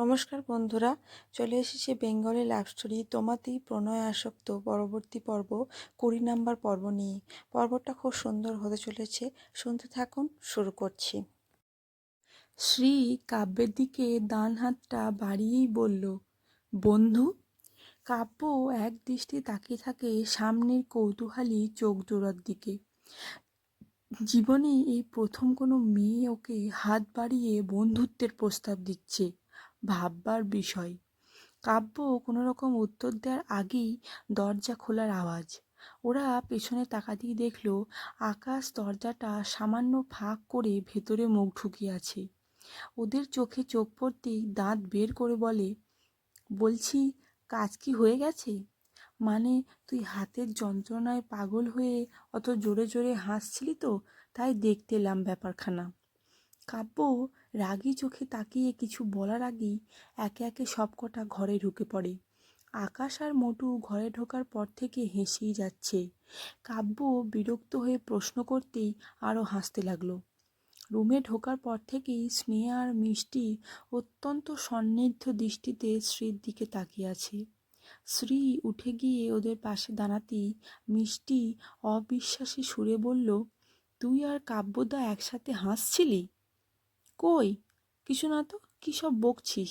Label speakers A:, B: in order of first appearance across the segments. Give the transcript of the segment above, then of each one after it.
A: নমস্কার বন্ধুরা, চলে এসেছে বেঙ্গলি লাভ স্টোরি তোমাতেই প্রণয় আসক্ত পরবর্তী পর্ব কুড়ি নাম্বার পর্ব নিয়ে। পর্বটা খুব সুন্দর হতে চলেছে, শুনতে থাকুন, শুরু করছি। শ্রী কাব্যের দিকে ডান হাতটা বাড়িয়েই বলল, বন্ধু, কাব্য এক দৃষ্টি তাকিয়ে থাকে সামনের কৌতূহলী চোখ জোড়ার দিকে। জীবনে এই প্রথম কোনো মেয়ে ওকে হাত বাড়িয়ে বন্ধুত্বের প্রস্তাব দিচ্ছে। ভাববার বিষয়। কাব্য কোনো রকম উত্তর দেওয়ার আগেই দরজা খোলার আওয়াজ। ওরা পেছনে তাকাতেই দেখল, আকাশ দরজাটা সামান্য ফাঁক করে ভেতরে মুখ ঢুকিয়ে আছে। ওদের চোখে চোখ পড়তেই দাঁত বের করে বলে, বলছি, কাজ কি হয়ে গেছে? মানে তুই হাতের যন্ত্রণায় পাগল হয়ে অত জোরে জোরে হাসছিলি তো, তাই দেখতে এলাম ব্যাপারখানা। কাব্য রাগী চোখে তাকিয়ে কিছু বলার আগেই একে একে সবকটা ঘরে ঢুকে পড়ে। আকাশ আর মোটু ঘরে ঢোকার পর থেকে হেসেই যাচ্ছে। কাব্য বিরক্ত হয়ে প্রশ্ন করতেই আরও হাসতে লাগল। রুমে ঢোকার পর থেকেই স্নেহা আর মিষ্টি অত্যন্ত সন্নিগ্ধ দৃষ্টিতে শ্রীর দিকে তাকিয়ে আছে। শ্রী উঠে গিয়ে ওদের পাশে দাঁড়াতেই মিষ্টি অবিশ্বাসী সুরে বলল, তুই আর কাব্যদা একসাথে হাসছিলি? কই? কিছু না তো, কী সব বকছিস?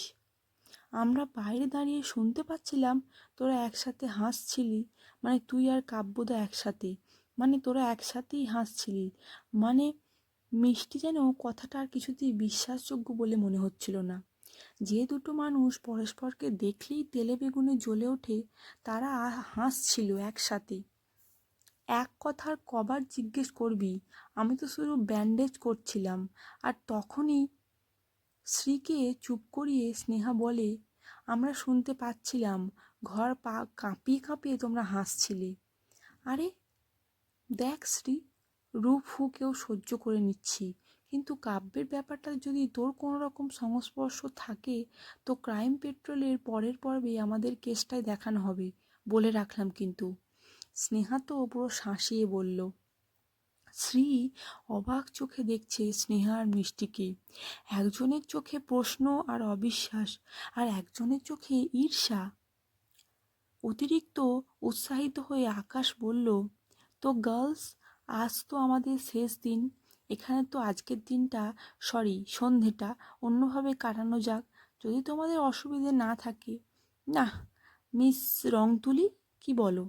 A: আমরা বাইরে দাঁড়িয়ে শুনতে পাচ্ছিলাম তোরা একসাথে হাসছিলি। মানে তুই আর কাব্যদা একসাথে। মানে তোরা একসাথেই হাসছিলি। মানে মিষ্টি যেন কথাটা আর কিছুতেই বিশ্বাসযোগ্য বলে মনে হচ্ছিল না। যে দুটো মানুষ পরস্পরকে দেখলেই তেলে বেগুনে জ্বলে ওঠে, তারা হাসছিল একসাথে। এক কথার কবার জিজ্ঞেস করবি, আমি তো শুধু ব্যান্ডেজ করছিলাম। আর তখনই শ্রীকে চুপ করিয়ে স্নেহা বলে, আমরা শুনতে পাচ্ছিলাম, ঘর পা, কাঁপিয়ে কাঁপিয়ে তোমরা হাসছিলে। আরে, দেখ শ্রী রূপ কেউ সহ্য করে নিচ্ছি। কিন্তু কাব্যের ব্যাপারটা যদি তোর কোনো রকম সংস্পর্শ থাকে, তো ক্রাইম পেট্রোলের পরের পর্বে আমাদের কেসটাই দেখানো হবে বলে রাখলাম কিন্তু। স্নেহা তো পুরো শাঁসিয়ে বলল শ্রী অবাক চোখে দেখছে স্নেহা আর মিষ্টিকে। একজনের চোখে প্রশ্ন আর অবিশ্বাস, আর একজনের চোখে ঈর্ষা। অতিরিক্ত উৎসাহিত হয়ে আকাশ বলল, তো গার্লস, আজ তো আমাদের শেষ দিন। এখানে তো আজকের দিনটা, সরি, সন্ধেটা অন্যভাবে কাটানো যাক। যদি তোমাদের অসুবিধে না থাকে না মিস রংতুলি, কি বলো?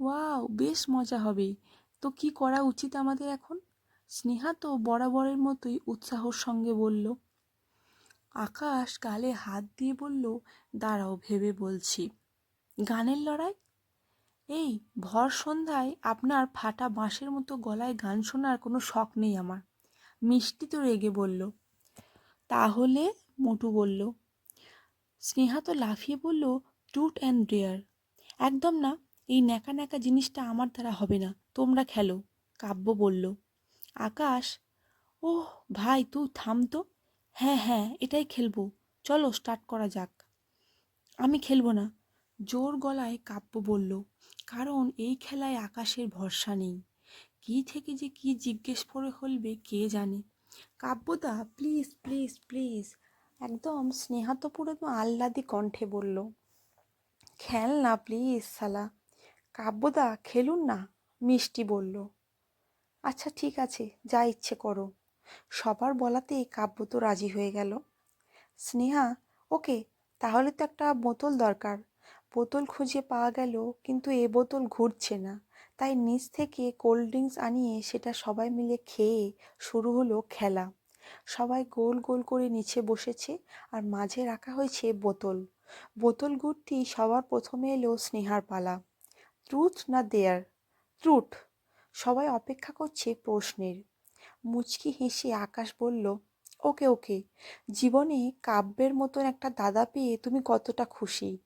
A: ওয়াও, বেশ মজা হবে। তো কি করা উচিত আমাদের এখন? স্নেহা তো বরাবরের মতোই উৎসাহর সঙ্গে বলল। আকাশ গালে হাত দিয়ে বলল, দাঁড়াও, ভেবে বলছি। গানের লড়াই? এই, ভর সন্ধ্যায় আপনার ফাটা বাঁশের মতো গলায় গান শোনার কোনো শখ নেই আমার। মিষ্টি তো রেগে বলল। তাহলে? মোটু বলল। স্নেহা তো লাফিয়ে বলল ট্রুট অ্যান্ড ডেয়ার। একদম না। এই ন্যাকা ন্যাকা জিনিসটা আমার দ্বারা হবে না। তোমরা খেলো। কাব্য বলল, আকাশ, ওহ ভাই, তুই থাম তো। হ্যাঁ হ্যাঁ এটাই খেলব। চলো স্টার্ট করা যাক। আমি খেলব না। জোর গলায় কাব্য বলল, কারণ এই খেলায় আকাশের ভরসা নেই। কি থেকে যে কি জিজ্ঞেস করে হলবে কে জানে। কাব্যদা প্লিজ প্লিজ প্লিজ একদম স্নেহা তো আহ্লাদি কণ্ঠে বলল খেল না প্লিজ সালা কাব্যদা খেলুন না, মিষ্টি বলল। আচ্ছা ঠিক আছে, যা ইচ্ছে করো। সবার বলাতে কাব্য তো রাজি হয়ে গেল। স্নেহা, ওকে, তাহলে তো একটা বোতল দরকার। বোতল খুঁজে পাওয়া গেল, কিন্তু এ বোতল ঘুরছে না। তাই নিচ থেকে কোল্ড ড্রিঙ্কস আনিয়ে সেটা সবাই মিলে খেয়ে শুরু হলো খেলা। সবাই গোল গোল করে নিচে বসেছে আর মাঝে রাখা হয়েছে বোতল। বোতল ঘুরটি সবার প্রথমে এলো স্নেহার পালা। ট্রুথ না দেয়ার ট্রুথ সবাই অপেক্ষা করছে প্রশ্নের। মুচকি হেসে আকাশ বলল, ওকে ওকে। জীবনে কাব্যের মতন একটা দাদা পেয়ে তুমি কতটা খুশি?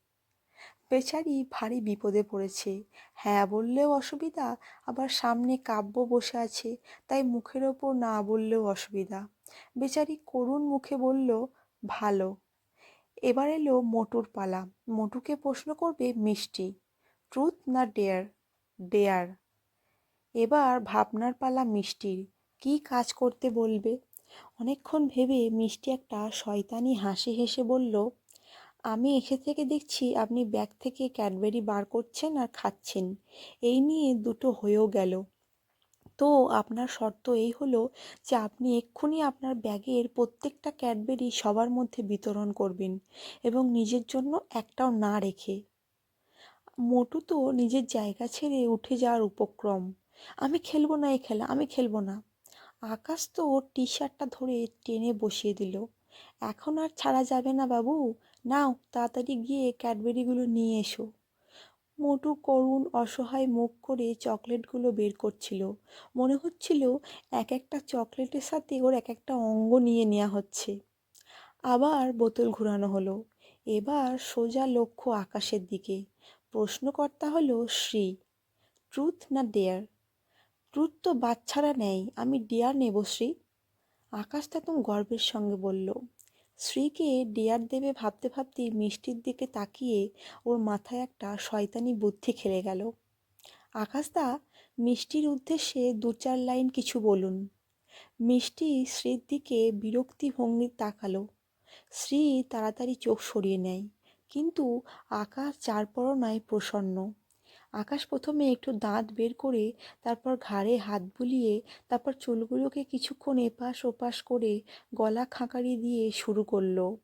A: বেচারি ভারী বিপদে পড়েছে। হ্যাঁ বললেও অসুবিধা, আবার সামনে কাব্য বসে আছে, তাই মুখের ওপর না বললেও অসুবিধা। বেচারি করুণ মুখে বলল, ভালো। এবার এলো মোটুর পালা। মোটুকে প্রশ্ন করবে মিষ্টি। ট্রুথ না ডেয়ার ডেয়ার এবার ভাবনার পালা মিষ্টির, কি কাজ করতে বলবে? অনেকক্ষণ ভেবে মিষ্টি একটা শয়তানি হাসি হেসে বলল, আমি এসে থেকে দেখছি আপনি ব্যাগ থেকে ক্যাডবেরি বার করছেন আর খাচ্ছেন। এই নিয়ে দুটো হয়েও গেল। তো আপনার শর্ত এই হলো যে আপনি এক্ষুনি আপনার ব্যাগের প্রত্যেকটা ক্যাডবেরি সবার মধ্যে বিতরণ করবেন এবং নিজের জন্য একটাও না রেখে মোটু তো নিজের জায়গা ছেড়ে উঠে যাওয়ার উপক্রম। আমি খেলব না এই খেলা, আমি খেলব না। আকাশ তো ওর টি শার্টটা ধরে টেনে বসিয়ে দিল। এখন আর ছাড়া যাবে না বাবু। নাও, তাড়াতাড়ি গিয়ে ক্যাডবেরিগুলো নিয়ে এসো। মোটু করুণ, অসহায় মুখ করে চকলেটগুলো বের করছিল। মনে হচ্ছিল এক একটা চকলেটের সাথে ওর এক একটা অঙ্গ নিয়ে নেওয়া হচ্ছে। আবার বোতল ঘুরানো হলো। এবার সোজা লক্ষ্য আকাশের দিকে। প্রশ্নকর্তা হলো শ্রী, ট্রুথ না ডেয়ার? ট্রুথ তো বাচ্চারা নেই আমি ডেয়ার নেব শ্রী। আকাশ তেতম গর্বের সঙ্গে বলল। শ্রীকে ডেয়ার দেবে ভাবতে ভাবতে মিষ্টির দিকে তাকিয়ে ওর মাথায় একটা শয়তানি বুদ্ধি খেলে গেল। আকাশদা মিষ্টির উদ্দেশ্যে দু চার লাইন কিছু বলুন। মিষ্টি শ্রীর দিকে বিরক্তি ভঙ্গি তাকালো। শ্রী তাড়াতাড়ি চোখ সরিয়ে নেয়। কিন্তু আকাশ যার পরনায় প্রসন্ন। আকাশ প্রথমে একটু দাঁত বের করে তারপর ঘাড়ে হাত বুলিয়ে তারপর চুলগুলোকে কিছুক্ষণ এপাশ ওপাশ করে গলা খাঁকারি দিয়ে শুরু করল।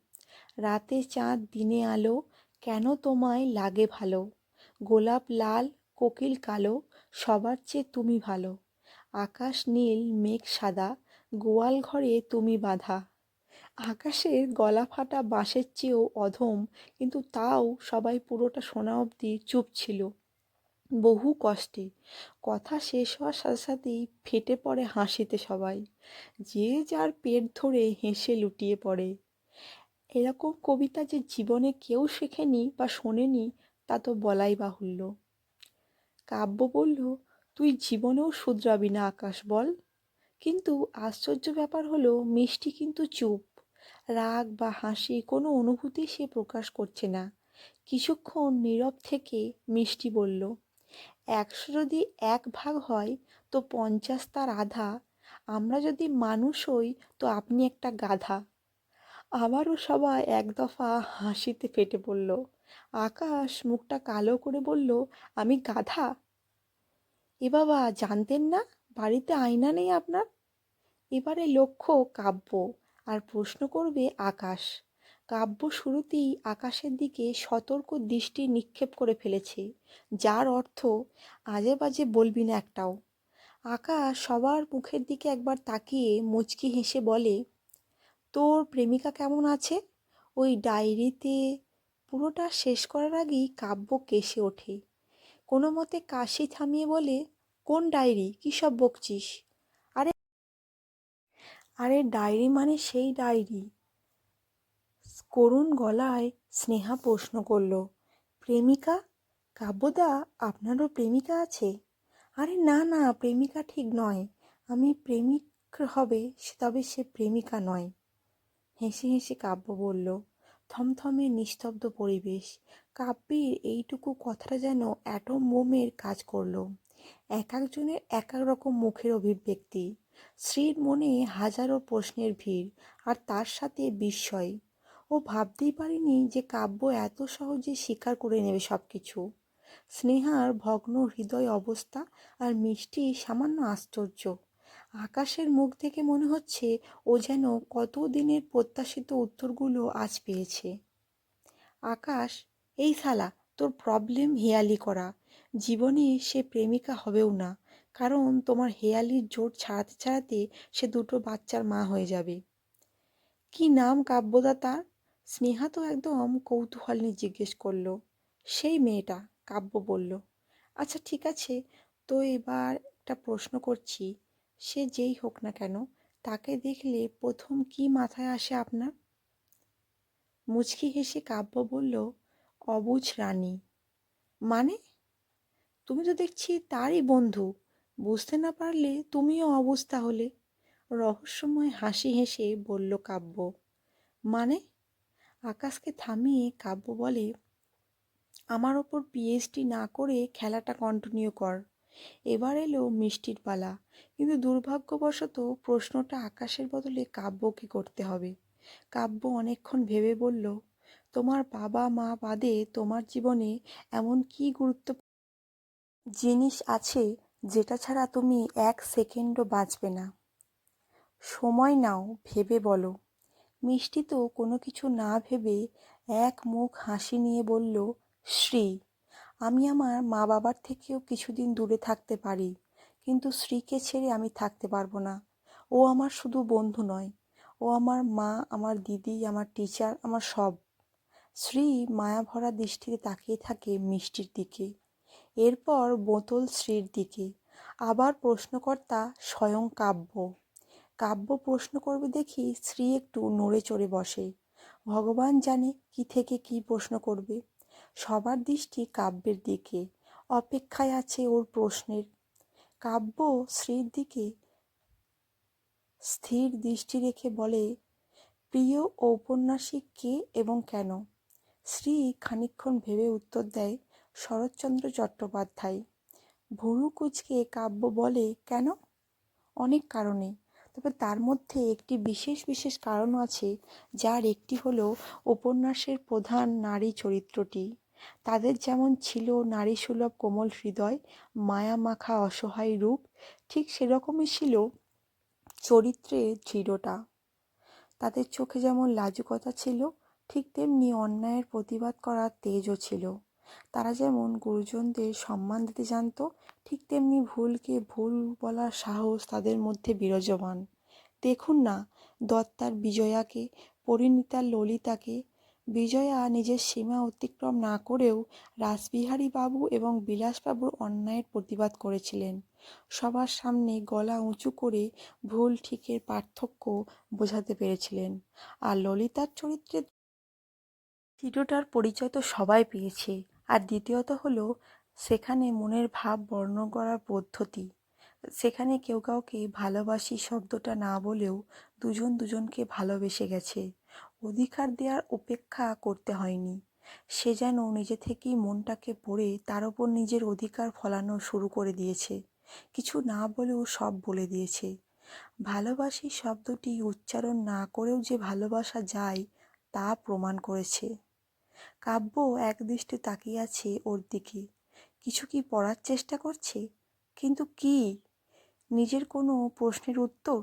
A: রাতে চাঁদ, দিনে আলো, কেন তোমায় লাগে ভালো? গোলাপ, লাল, কোকিল, কালো, সবার চেয়ে তুমি ভালো। আকাশ, নীল, মেঘ, সাদা, গোয়াল ঘরে তুমি বাঁধা। আকাশের গলা ফাটা বাঁশের চেয়েও অধম, কিন্তু তাও সবাই পুরোটা শোনা অবধি চুপ ছিল। বহু কষ্টে। কথা শেষ হওয়ার সাথে সাথেই ফেটে পড়ে হাসিতে সবাই। যে যার পেট ধরে হেসে লুটিয়ে পড়ে। এরকম কবিতা যে জীবনে কেউ শেখেনি বা শোনেনি, তা তো বলাই বাহুল্য। কাব্য বলল, তুই জীবনেও শুধরাবি না আকাশ বল। কিন্তু আশ্চর্য ব্যাপার হলো, মিষ্টি কিন্তু চুপ। রাগ বা হাসি কোনো অনুভূতি সে প্রকাশ করছে না। কিছুক্ষণ নীরব থেকে মিষ্টি বলল, একশো যদি এক ভাগ হয়, তো পঞ্চাশ তার আধা। আমরা যদি মানুষ হই, তো আপনি একটা গাধা। আবারও সবাই এক দফা হাসিতে ফেটে পড়ল। আকাশ মুখটা কালো করে বলল, আমি গাধা? এ বাবা, জানতেন না? বাড়িতে আয়না নেই আপনার? এবারে লক্ষ্য কাব্য। আর প্রশ্ন করবে আকাশ। কাব্য শুরুতেই আকাশের দিকে সতর্ক দৃষ্টি নিক্ষেপ করে ফেলেছে, যার অর্থ আজে বাজে বলবি না একটাও। আকাশ সবার মুখের দিকে একবার তাকিয়ে মুচকি হেসে বলে, তোর প্রেমিকা কেমন আছে? ওই ডায়েরিতে পুরোটা শেষ করার আগেই কাব্য কেসে ওঠে। কোনো মতে কাশি থামিয়ে বলে, কোন ডায়েরি? কী সব বকছিস? আরে ডায়েরি মানে সেই ডায়েরি। করুণ গলায় স্নেহা প্রশ্ন করল, প্রেমিকা? কাব্যদা, আপনারও প্রেমিকা আছে? আরে না না, প্রেমিকা ঠিক নয়। আমি প্রেমিক হবে তবে সে প্রেমিকা নয়। হেসে হেসে কাব্য বলল, থমথমে নিস্তব্ধ পরিবেশ। কাব্যের এইটুকু কথাটা যেন অ্যাটম বোমের কাজ করল। এক একজনের এক এক রকম মুখের অভিব্যক্তি। স্ত্রীর মনে হাজারো প্রশ্নের ভিড় আর তার সাথে বিস্ময়। ও ভাবতেই পারিনি যে কাব্য এত সহজে স্বীকার করে নেবে সব কিছু স্নেহার ভগ্ন হৃদয় অবস্থা আর মিষ্টি সামান্য আশ্চর্য। আকাশের মুখ থেকে মনে হচ্ছে ও যেন কত দিনের প্রত্যাশিত উত্তরগুলো আজ পেয়েছে। আকাশ, এই শালা, তোর প্রবলেম হেয়ালি করা। জীবনে সে প্রেমিকা হবেও না। কারণ তোমার হেয়ালির জোর ছাড়াতে ছাড়াতে সে দুটো বাচ্চার মা হয়ে যাবে। কি নাম কাব্যদা তার স্নেহা তো একদম কৌতূহল নিয়ে জিজ্ঞেস করল। সেই মেয়েটা, কাব্য বলল। আচ্ছা ঠিক আছে। তো এবার একটা প্রশ্ন করছি। সে যেই হোক না কেন, তাকে দেখলে প্রথম কি মাথায় আসে আপনার? মুচকি হেসে কাব্য বলল, অবুঝ রানী। মানে তুমি তো দেখছি তারই বন্ধু। বুঝতে না পারলে তুমিও অবুঝ তাহলে। রহস্যময় হাসি হেসে বলল কাব্য মানে? আকাশকে থামিয়ে কাব্য বলে, আমার ওপর পিএইচডি না করে খেলাটা কন্টিনিউ কর। এবার এলো মিষ্টির পালা। কিন্তু দুর্ভাগ্যবশত প্রশ্নটা আকাশের বদলে কাব্যকে করতে হবে। কাব্য অনেকক্ষণ ভেবে বলল, তোমার বাবা মা বাদে তোমার জীবনে এমন কি গুরুত্ব জিনিস আছে যেটা ছাড়া তুমি এক সেকেন্ডও বাঁচবে না। সময় নাও, ভেবে বলো। মিষ্টি তো কোনো কিছু না ভেবে এক মুখ হাসি নিয়ে বলল, শ্রী, আমি আমার মা বাবার থেকেও কিছুদিন দূরে থাকতে পারি, কিন্তু শ্রীকে ছেড়ে আমি থাকতে পারব না। ও আমার শুধু বন্ধু নয়। ও আমার মা, আমার দিদি, আমার টিচার আমার সব। শ্রী মায়াভরা দৃষ্টিতে তাকিয়ে থাকে মিষ্টির দিকে। এরপর বোতল শ্রীর দিকে। আবার প্রশ্নকর্তা স্বয়ং কাব্য। কাব্য প্রশ্ন করবে দেখি শ্রী একটু নড়ে চড়ে বসে। ভগবান জানে কি থেকে কি প্রশ্ন করবে। সবার দৃষ্টি কাব্যের দিকে। অপেক্ষায় আছে ওর প্রশ্নের। কাব্য শ্রীর দিকে স্থির দৃষ্টি রেখে বলে, প্রিয় ঔপন্যাসিক কে এবং কেন? শ্রী খানিক্ষণ ভেবে উত্তর দেয় শরৎচন্দ্র চট্টোপাধ্যায়। ভুরু কুচকে কাব্য বলে কেন? অনেক কারণে। তবে তার মধ্যে একটি বিশেষ বিশেষ কারণ আছে, যার একটি হলো উপন্যাসের প্রধান নারী চরিত্রটি। তাদের যেমন ছিল নারী সুলভ কোমল হৃদয় মায়া মাখা অসহায় রূপ, ঠিক সেরকমই ছিল চরিত্রের দৃঢ়তা। তাদের চোখে যেমন লাজুকতা ছিল, ঠিক তেমনি অন্যায়ের প্রতিবাদ করার তেজও ছিল। তারা যেমন গুরুজনদের সম্মান দিতে জানত, ঠিক তেমনি ভুলকে ভুল বলার সাহস তাদের মধ্যে বিরাজমান। দেখুন না, দত্তার বিজয়াকে পরিণীতার ললিতাকে, বিজয়া নিজের সীমা অতিক্রম না করেও রাসবিহারী বাবু এবং বিলাসবাবুর অন্যায়ের প্রতিবাদ করেছিলেন। সবার সামনে গলা উঁচু করে ভুল ঠিকের পার্থক্য বোঝাতে পেরেছিলেন। আর ললিতার চরিত্রে দৃঢ়টার পরিচয় তো সবাই পেয়েছে। আর দ্বিতীয়ত হলো, সেখানে মনের ভাব বর্ণন করার পদ্ধতি। সেখানে কেউ কাউকে ভালোবাসি শব্দটা না বলেও দুজন দুজনকে ভালোবেসে গেছে। অধিকার দেওয়ার উপেক্ষা করতে হয়নি। সে যেন নিজে থেকেই মনটাকে পড়ে তার ওপর নিজের অধিকার ফলানো শুরু করে দিয়েছে। কিছু না বলেও সব বলে দিয়েছে। ভালোবাসি শব্দটি উচ্চারণ না করেও যে ভালোবাসা যায় তা প্রমাণ করেছে। কাব্য একদৃষ্টে তাকিয়ে আছে ওর দিকে। কিছু কি পড়ার চেষ্টা করছে? কিন্তু কি? নিজের কোনো প্রশ্নের উত্তর?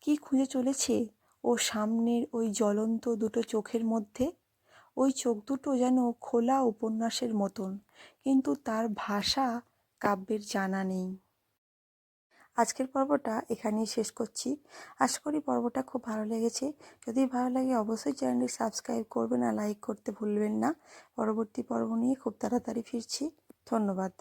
A: কি খুঁজে চলেছে ও সামনের ওই জ্বলন্ত দুটো চোখের মধ্যে? ওই চোখ দুটো যেন খোলা উপন্যাসের মতন, কিন্তু তার ভাষা কাব্যের জানা নেই। আজকের পর্বটা এখানেই শেষ করছি। আশা করি পর্বটা খুব ভালো লেগেছে। যদি ভালো লাগে অবশ্যই চ্যানেলটি সাবস্ক্রাইব করবেন আর লাইক করতে ভুলবেন না। পরবর্তী পর্ব নিয়ে খুব তাড়াতাড়ি ফিরছি। ধন্যবাদ।